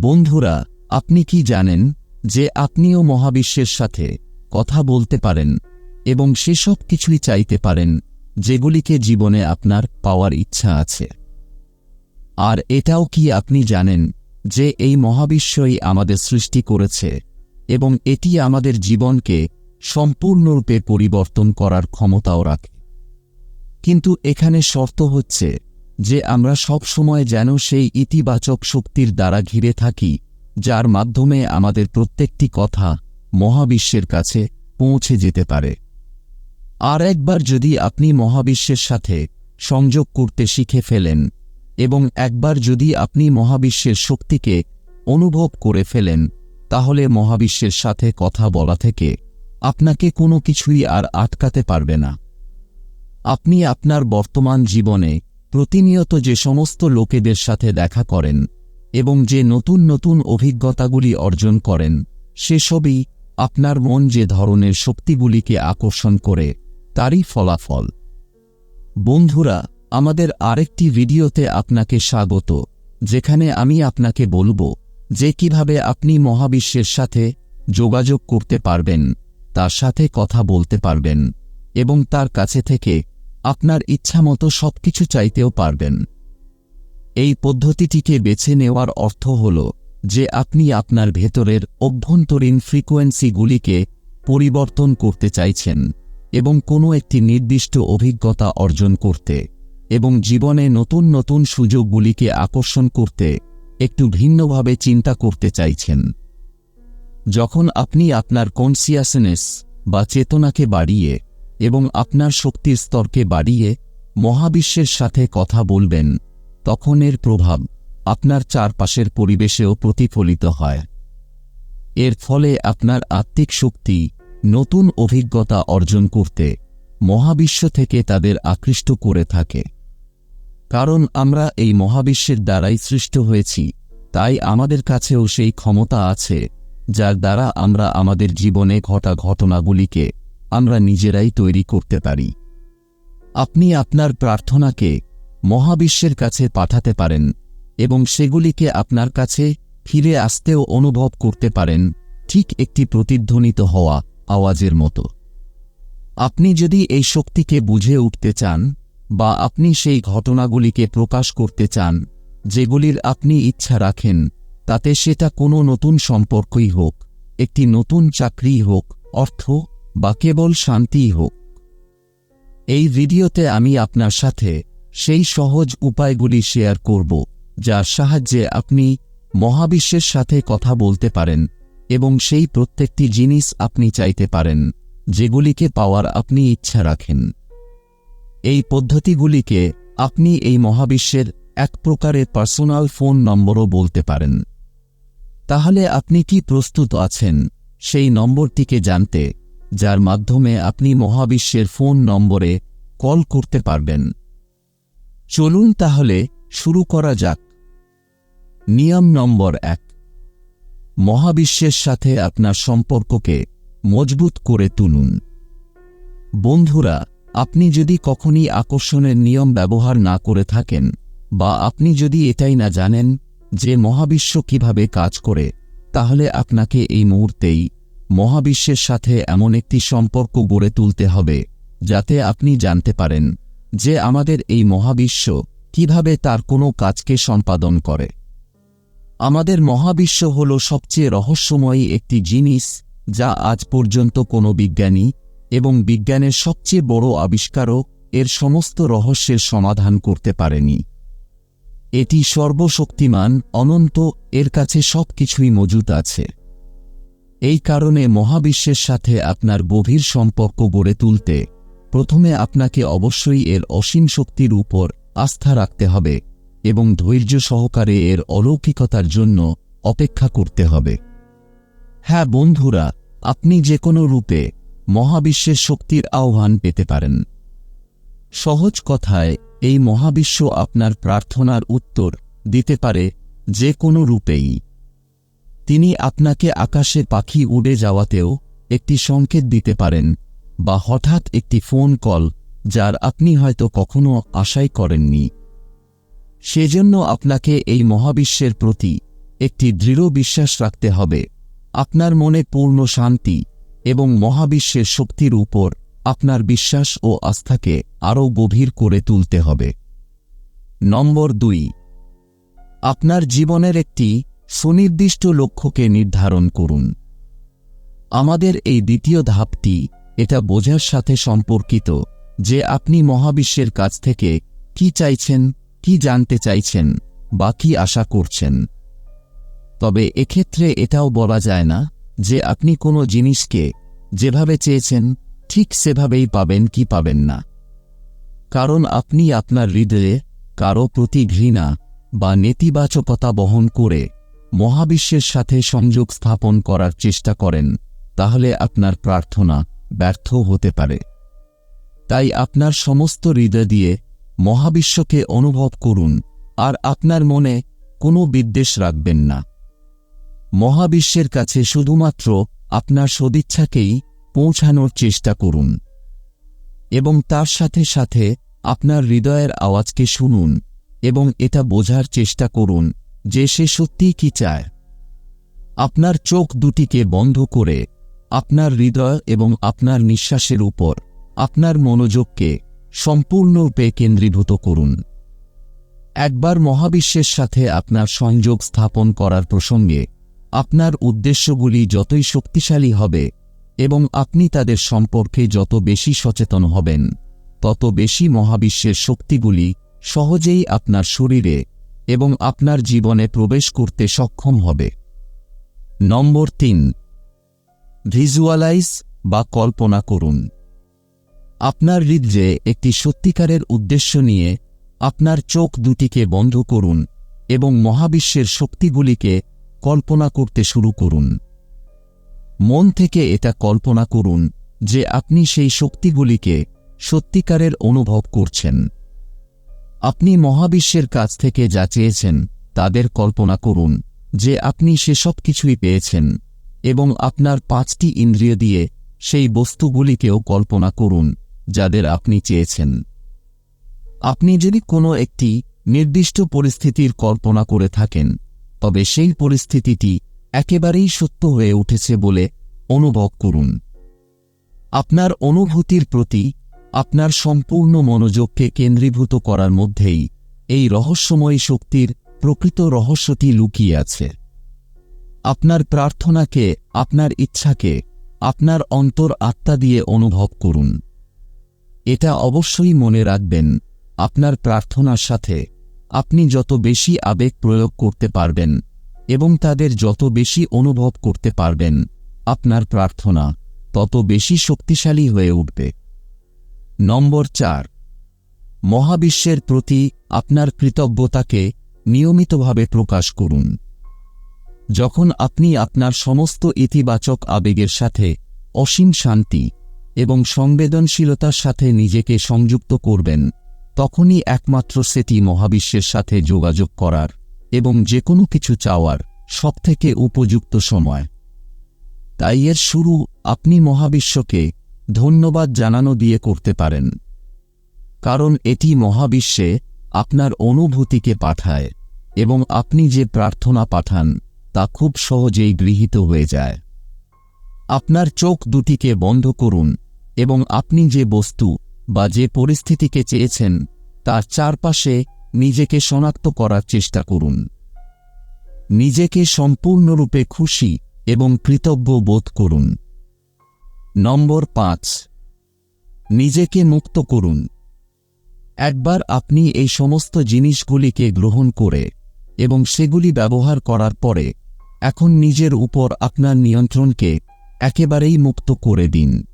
বন্ধুরা, আপনি কি জানেন যে আপনিও মহাবিশ্বের সাথে কথা বলতে পারেন এবং সেসব কিছুই চাইতে পারেন যেগুলিকে জীবনে আপনার পাওয়ার ইচ্ছা আছে? আর এটাও কি আপনি জানেন যে এই মহাবিশ্বই আমাদের সৃষ্টি করেছে এবং এটি আমাদের জীবনকে সম্পূর্ণরূপে পরিবর্তন করার ক্ষমতাও রাখে। কিন্তু এখানে শর্ত হচ্ছে যে আমরা সব সময় যেন সেই ইতিবাচক শক্তির দ্বারা ঘিরে থাকি, যার মাধ্যমে আমাদের প্রত্যেকটি কথা মহাবিশ্বের কাছে পৌঁছে যেতে পারে। আর একবার যদি আপনি মহাবিশ্বের সাথে সংযোগ করতে শিখে ফেলেন এবং একবার যদি আপনি মহাবিশ্বের শক্তিকে অনুভব করে ফেলেন, তাহলে মহাবিশ্বের সাথে কথা বলা থেকে আপনাকে কোনো কিছুই আর আটকাতে পারবে না। আপনি আপনার বর্তমান জীবনে প্রতিনিয়ত যে সমস্ত লোকেদের সাথে দেখা করেন এবং যে নতুন নতুন অভিজ্ঞতাগুলি অর্জন করেন, সেসবই আপনার মন যে ধরনের শক্তিগুলিকে আকর্ষণ করে, তারই ফলাফল। বন্ধুরা, আমাদের আরেকটি ভিডিওতে আপনাকে স্বাগত, যেখানে আমি আপনাকে বলব যে কীভাবে আপনি মহাবিশ্বের সাথে যোগাযোগ করতে পারবেন, তার সাথে কথা বলতে পারবেন এবং তার কাছে থেকে আপনার ইচ্ছামতো সবকিছু চাইতেও পারবেন। এই পদ্ধতিটিকে বেছে নেওয়ার অর্থ হল যে আপনি আপনার ভেতরের অভ্যন্তরীণ ফ্রিকোয়েন্সিগুলিকে পরিবর্তন করতে চাইছেন এবং কোনো একটি নির্দিষ্ট অভিজ্ঞতা অর্জন করতে এবং জীবনে নতুন নতুন সুযোগগুলিকে আকর্ষণ করতে একটু ভিন্নভাবে চিন্তা করতে চাইছেন। যখন আপনি আপনার কনসিয়াসনেস বা চেতনাকে বাড়িয়ে এবং আপনার শক্তির স্তরকে বাড়িয়ে মহাবিশ্বের সাথে কথা বলবেন, তখন এর প্রভাব আপনার চারপাশের পরিবেশেও প্রতিফলিত হয়। এর ফলে আপনার আত্মিক শক্তি নতুন অভিজ্ঞতা অর্জন করতে মহাবিশ্ব থেকে তাদের আকৃষ্ট করে থাকে। কারণ আমরা এই মহাবিশ্বের দ্বারাই সৃষ্ট হয়েছি, তাই আমাদের কাছেও সেই ক্ষমতা আছে, যার দ্বারা আমরা আমাদের জীবনে ঘটা ঘটনাগুলিকে আমরা নিজেরাই তৈরি করতে পারি। আপনি আপনার প্রার্থনাকে মহাবিশ্বের কাছে পাঠাতে পারেন এবং সেগুলিকে আপনার কাছে ফিরে আসতেও অনুভব করতে পারেন, ঠিক একটি প্রতিধ্বনিত হওয়া আওয়াজের মতো। আপনি যদি এই শক্তিকে বুঝে উঠতে চান বা আপনি সেই ঘটনাগুলিকে প্রকাশ করতে চান যেগুলির আপনি ইচ্ছা রাখেন, তাতে সেটা কোনো নতুন সম্পর্কই হোক, একটি নতুন চাকরি হোক, অর্থ বা কেবল শান্তিই হোক। এই ভিডিওতে আমি আপনার সাথে সেই সহজ উপায়গুলি শেয়ার করব যার সাহায্যে আপনি মহাবিশ্বের সাথে কথা বলতে পারেন এবং সেই প্রত্যেকটি জিনিস আপনি চাইতে পারেন, যেগুলিকে পাওয়ার আপনি ইচ্ছা রাখেন। এই পদ্ধতিগুলিকে আপনি এই মহাবিশ্বের এক প্রকারের পার্সোনাল ফোন নম্বরও বলতে পারেন। তাহলে আপনি কি প্রস্তুত আছেন সেই নম্বরটিকে জানতে যার মাধ্যমে আপনি মহাবিশ্বের ফোন নম্বরে কল করতে পারবেন। চলুন তাহলে শুরু করা যাক। নিয়ম নম্বর এক। মহাবিশ্বের সাথে আপনার সম্পর্ককে মজবুত করে তুলুন। বন্ধুরা, আপনি যদি কখনই আকর্ষণের নিয়ম ব্যবহার না করে থাকেন বা আপনি যদি এটাই না জানেন যে মহাবিশ্ব কীভাবে কাজ করে, তাহলে আপনাকে এই মুহূর্তেই মহাবিশ্বের সাথে এমন একটি সম্পর্ক গড়ে তুলতে হবে, যাতে আপনি জানতে পারেন যে আমাদের এই মহাবিশ্ব কীভাবে তার কোনো কাজকে সম্পাদন করে। আমাদের মহাবিশ্ব হল সবচেয়ে রহস্যময়ী একটি জিনিস যা আজ পর্যন্ত কোনো বিজ্ঞানী এবং বিজ্ঞানের সবচেয়ে বড় আবিষ্কারও এর সমস্ত রহস্যের সমাধান করতে পারেনি। এটি সর্বশক্তিমান, অনন্ত, এর কাছে সব কিছুই মজুত আছে। এই কারণে মহাবিশ্বের সাথে আপনার গভীর সম্পর্ক গড়ে তুলতে প্রথমে আপনাকে অবশ্যই এর অসীম শক্তির উপর আস্থা রাখতে হবে এবং ধৈর্য সহকারে এর অলৌকিকতার জন্য অপেক্ষা করতে হবে। হ্যাঁ বন্ধুরা, আপনি যে কোনো রূপে মহাবিশ্বের শক্তির আহ্বান পেতে পারেন। সহজ কথায়, এই মহাবিশ্ব আপনার প্রার্থনার উত্তর দিতে পারে যে কোনো রূপেই। তিনি আপনাকে আকাশে পাখি উড়ে যাওয়াতেও একটি সংকেত দিতে পারেন, বা হঠাৎ একটি ফোন কল, যার আপনি হয়তো কখনো আশাই করেননি। সেজন্য আপনাকে এই মহাবিশ্বের প্রতি একটি দৃঢ় বিশ্বাস রাখতে হবে। আপনার মনে পূর্ণ শান্তি এবং মহাবিশ্বের শক্তির উপর আপনার বিশ্বাস ও আস্থাকে আরও গভীর করে তুলতে হবে। নম্বর দুই। আপনার জীবনের একটি সুনির্দিষ্ট লক্ষ্যকে নির্ধারণ করুন। আমাদের এই দ্বিতীয় ধাপটি, এটা বোঝার সাথে সম্পর্কিত যে আপনি মহাবিশ্বের কাছ থেকে কি চাইছেন, কি জানতে চাইছেন বা কি আশা করছেন। তবে এক্ষেত্রে এটাও বলা যায় না যে আপনি কোনো জিনিসকে যেভাবে চেয়েছেন, ঠিক সেভাবেই পাবেন কি পাবেন না। কারণ আপনি আপনার হৃদয়ে কারও প্রতি ঘৃণা বা নেতিবাচকতা বহন করে মহাবিশ্বের সাথে সংযোগ স্থাপন করার চেষ্টা করেন, তাহলে আপনার প্রার্থনা ব্যর্থ হতে পারে। তাই আপনার সমস্ত হৃদয় দিয়ে মহাবিশ্বকে অনুভব করুন, আর আপনার মনে কোনো বিদ্বেষ রাখবেন না। মহাবিশ্বের কাছে শুধুমাত্র আপনার সদিচ্ছাকেই পৌঁছানোর চেষ্টা করুন, এবং তার সাথে সাথে আপনার হৃদয়ের আওয়াজকে শুনুন, এবং এটা বোঝার চেষ্টা করুন যে সে সত্যিই কি চায়। আপনার চোখ দুটিকে বন্ধ করে, আপনার হৃদয় এবং আপনার নিঃশ্বাসের উপর আপনার মনোযোগকে সম্পূর্ণরূপে কেন্দ্রীভূত করুন। একবার মহাবিশ্বের সাথে আপনার সংযোগ স্থাপন করার প্রসঙ্গে আপনার উদ্দেশ্যগুলি যতই শক্তিশালী হবে এবং আপনি তাদের সম্পর্কে যত বেশি সচেতন হবেন, তত বেশি মহাবিশ্বের শক্তিগুলি সহজেই আপনার শরীরে এবং আপনার জীবনে প্রবেশ করতে সক্ষম হবে। নম্বর তিন, ভিজুয়ালাইজ বা কল্পনা করুন। আপনার হৃদয়ে একটি সত্যিকারের উদ্দেশ্য নিয়ে আপনার চোখ দুটিকে বন্ধ করুন এবং মহাবিশ্বের শক্তিগুলিকে কল্পনা করতে শুরু করুন। মন থেকে এটা কল্পনা করুন যে আপনি সেই শক্তিগুলিকে সত্যিকারের অনুভব করছেন। আপনি মহাবিশ্বের কাছ থেকে যা চেয়েছেন, তাদের কল্পনা করুন, যে আপনি সেসব কিছুই পেয়েছেন, এবং আপনার পাঁচটি ইন্দ্রিয় দিয়ে সেই বস্তুগুলিকেও কল্পনা করুন, যাদের আপনি চেয়েছেন। আপনি যদি কোনো একটি নির্দিষ্ট পরিস্থিতির কল্পনা করে থাকেন, তবে সেই পরিস্থিতিটি একেবারেই সত্য হয়ে উঠেছে বলে অনুভব করুন। আপনার অনুভূতির প্রতি আপনার সম্পূর্ণ মনোযোগকে কেন্দ্রীভূত করার মধ্যেই এই রহস্যময়ী শক্তির প্রকৃত রহস্যটি লুকিয়ে আছে। আপনার প্রার্থনাকে, আপনার ইচ্ছাকে, আপনার অন্তর আত্মা দিয়ে অনুভব করুন। এটা অবশ্যই মনে রাখবেন, আপনার প্রার্থনার সাথে আপনি যত বেশি আবেগ প্রয়োগ করতে পারবেন এবং তাদের যত বেশি অনুভব করতে পারবেন, আপনার প্রার্থনা তত বেশি শক্তিশালী হয়ে উঠবে। নম্বর চার। মহাবিশ্বের প্রতি আপনার কৃতজ্ঞতাকে নিয়মিতভাবে প্রকাশ করুন। যখন আপনি আপনার সমস্ত ইতিবাচক আবেগের সাথে অসীম শান্তি এবং সংবেদনশীলতার সাথে নিজেকে সংযুক্ত করবেন, তখনই একমাত্র সেটি মহাবিশ্বের সাথে যোগাযোগ করার এবং যে কোনো কিছু চাওয়ার সবথেকে উপযুক্ত সময়। তাই এর শুরু আপনি মহাবিশ্বকে ধন্যবাদ জানানো দিয়ে করতে পারেন। কারণ এটি মহাবিশ্বে আপনার অনুভূতিকে পাঠায় এবং আপনি যে প্রার্থনা পাঠান, তা খুব সহজেই গৃহীত হয়ে যায়। আপনার চোখ দুটিকে বন্ধ করুন এবং আপনি যে বস্তু বা যে পরিস্থিতিকে চেয়েছেন, তার চারপাশে নিজেকে শনাক্ত করার চেষ্টা করুন। নিজেকে সম্পূর্ণরূপে খুশি এবং কৃতজ্ঞ বোধ করুন। নম্বর পাঁচ। নিজেকে মুক্ত করুন। একবার আপনি এই সমস্ত জিনিসগুলিকে গ্রহণ করে এবং সেগুলি ব্যবহার করার পরে এখন নিজের উপর আপনার নিয়ন্ত্রণকে একেবারেই মুক্ত করে দিন।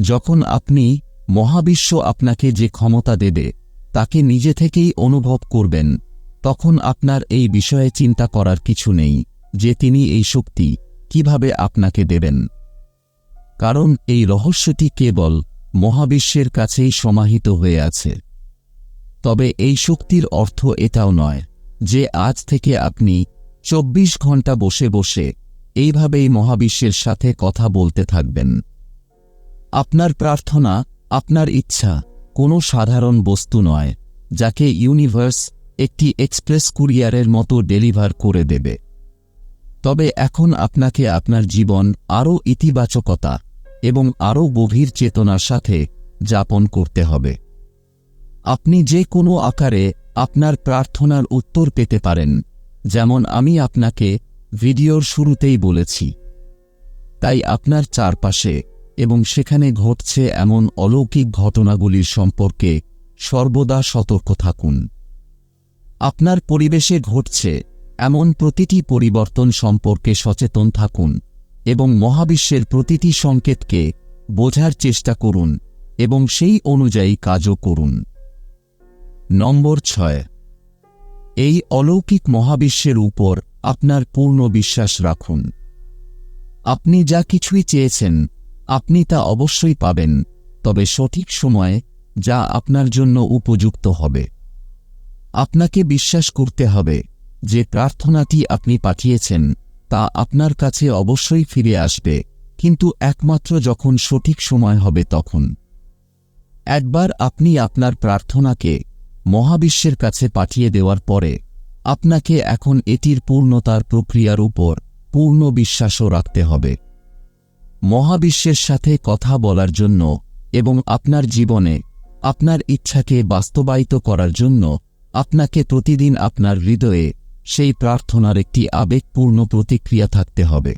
যখন আপনি মহাবিশ্ব আপনাকে যে ক্ষমতা দেবে, তাকে নিজে থেকেই অনুভব করবেন, তখন আপনার এই বিষয়ে চিন্তা করার কিছু নেই যে তিনি এই শক্তি কীভাবে আপনাকে দেবেন। কারণ এই রহস্যটি কেবল মহাবিশ্বের কাছেই সমাহিত হয়ে আছে। তবে এই শক্তির অর্থ এটাও নয় যে আজ থেকে আপনি চব্বিশ ঘণ্টা বসে বসে এইভাবেই মহাবিশ্বের সাথে কথা বলতে থাকবেন। আপনার প্রার্থনা, আপনার ইচ্ছা কোনো সাধারণ বস্তু নয়, যাকে ইউনিভার্স একটি এক্সপ্রেস কুরিয়ারের মতো ডেলিভার করে দেবে। তবে এখন আপনাকে আপনার জীবন আরও ইতিবাচকতা এবং আরও গভীর চেতনার সাথে যাপন করতে হবে। আপনি যে কোনো আকারে আপনার প্রার্থনার উত্তর পেতে পারেন, যেমন আমি আপনাকে ভিডিওর শুরুতেই বলেছি। তাই আপনার চারপাশে এবং সেখানে ঘটছে এমন অলৌকিক ঘটনাগুলির সম্পর্কে সর্বদা সতর্ক থাকুন। আপনার পরিবেশে ঘটছে এমন প্রতিটি পরিবর্তন সম্পর্কে সচেতন থাকুন। এবং মহাবিশ্বের প্রতিটি সংকেতকে বোঝার চেষ্টা করুন এবং সেই অনুযায়ী কাজও করুন। নম্বর ছয়। এই অলৌকিক মহাবিশ্বের উপর আপনার পূর্ণ বিশ্বাস রাখুন। আপনি যা কিছুই চেয়েছেন, আপনি তা অবশ্যই পাবেন, তবে সঠিক সময়ে যা আপনার জন্য উপযুক্ত হবে। আপনাকে বিশ্বাস করতে হবে যে প্রার্থনাটি আপনি পাঠিয়েছেন তা আপনার কাছে অবশ্যই ফিরে আসবে, কিন্তু একমাত্র যখন সঠিক সময় হবে তখন। একবার আপনি আপনার প্রার্থনাকে মহাবিশ্বের কাছে পাঠিয়ে দেওয়ার পরে, আপনাকে এখন এটির পূর্ণতার প্রক্রিয়ার উপর পূর্ণ বিশ্বাসও রাখতে হবে। মহাবিশ্বের সাথে কথা বলার জন্য এবং আপনার জীবনে আপনার ইচ্ছাকে বাস্তবায়িত করার জন্য আপনাকে প্রতিদিন আপনার হৃদয়ে সেই প্রার্থনার একটি আবেগপূর্ণ প্রতিক্রিয়া থাকতে হবে।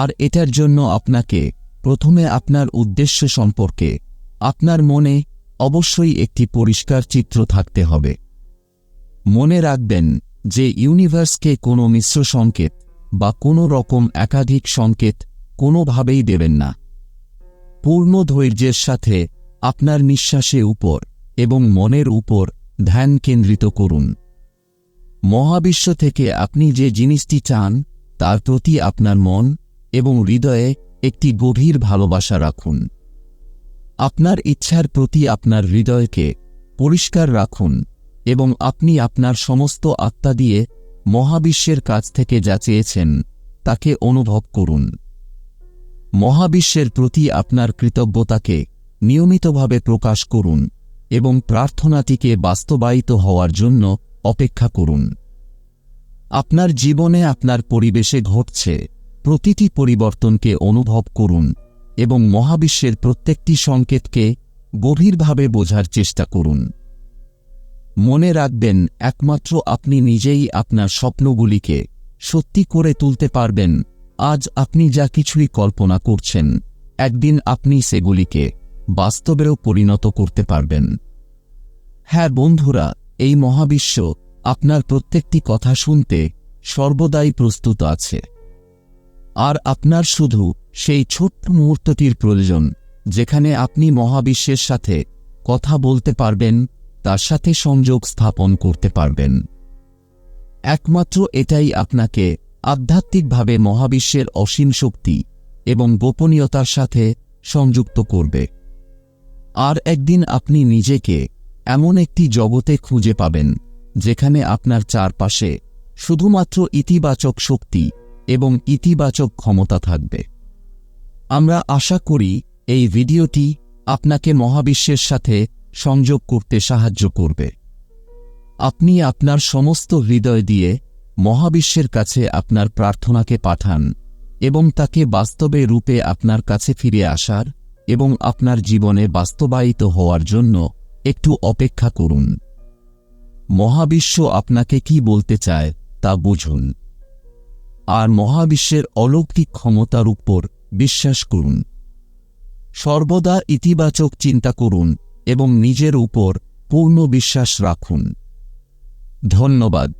আর এটার জন্য আপনাকে প্রথমে আপনার উদ্দেশ্য সম্পর্কে আপনার মনে অবশ্যই একটি পরিষ্কার চিত্র থাকতে হবে। মনে রাখবেন যে ইউনিভার্সকে কোনো মিশ্র সংকেত বা কোনো রকম একাধিক সংকেত কোনোভাবেই দেবেন না। পূর্ণ ধৈর্যের সাথে আপনার নিঃশ্বাসে উপর এবং মনের উপর ধ্যান কেন্দ্রিত করুন। মহাবিশ্ব থেকে আপনি যে জিনিসটি চান, তার প্রতি আপনার মন এবং হৃদয়ে একটি গভীর ভালোবাসা রাখুন। আপনার ইচ্ছার প্রতি আপনার হৃদয়কে পরিষ্কার রাখুন এবং আপনি আপনার সমস্ত আত্মা দিয়ে মহাবিশ্বের কাছ থেকে যা চেয়েছেন, তাকে অনুভব করুন। মহাবিশ্বের প্রতি আপনার কৃতজ্ঞতাকে নিয়মিতভাবে প্রকাশ করুন এবং প্রার্থনাটিকে বাস্তবায়িত হওয়ার জন্য অপেক্ষা করুন। আপনার জীবনে আপনার পরিবেশে ঘটছে প্রতিটি পরিবর্তনকে অনুভব করুন এবং মহাবিশ্বের প্রত্যেকটি সংকেতকে গভীরভাবে বোঝার চেষ্টা করুন। মনে রাখবেন, একমাত্র আপনি নিজেই আপনার স্বপ্নগুলিকে সত্যি করে তুলতে পারবেন। আজ আপনি যা কিছুই কল্পনা করছেন, একদিন আপনি সেগুলিকে বাস্তবেও পরিণত করতে পারবেন। হ্যাঁ বন্ধুরা এই মহাবিশ্ব আপনার প্রত্যেকটি কথা শুনতে সর্বদাই প্রস্তুত আছে। আর আপনার শুধু সেই ছোট্ট মুহূর্তটির প্রয়োজন, যেখানে আপনি মহাবিশ্বের সাথে কথা বলতে পারবেন, তার সাথে সংযোগ স্থাপন করতে পারবেন। একমাত্র এটাই আপনাকে আধ্যাত্মিকভাবে মহাবিশ্বের অসীম শক্তি এবং গোপনীয়তার সাথে সংযুক্ত করবে। আর একদিন আপনি নিজেকে এমন একটি জগতে খুঁজে পাবেন, যেখানে আপনার চারপাশে শুধুমাত্র ইতিবাচক শক্তি এবং ইতিবাচক ক্ষমতা থাকবে। আমরা আশা করি এই ভিডিওটি আপনাকে মহাবিশ্বের সাথে সংযোগ করতে সাহায্য করবে। আপনি আপনার সমস্ত হৃদয় দিয়ে মহাবিশ্বের কাছে আপনার প্রার্থনাকে পাঠান এবং তাকে বাস্তবে রূপে আপনার কাছে ফিরে আসার এবং আপনার জীবনে বাস্তবায়িত হওয়ার জন্য একটু অপেক্ষা করুন। মহাবিশ্ব আপনাকে কি বলতে চায়, তা বুঝুন। আর মহাবিশ্বের অলৌকিক ক্ষমতার উপর বিশ্বাস করুন। সর্বদা ইতিবাচক চিন্তা করুন এবং নিজের উপর পূর্ণ বিশ্বাস রাখুন। ধন্যবাদ।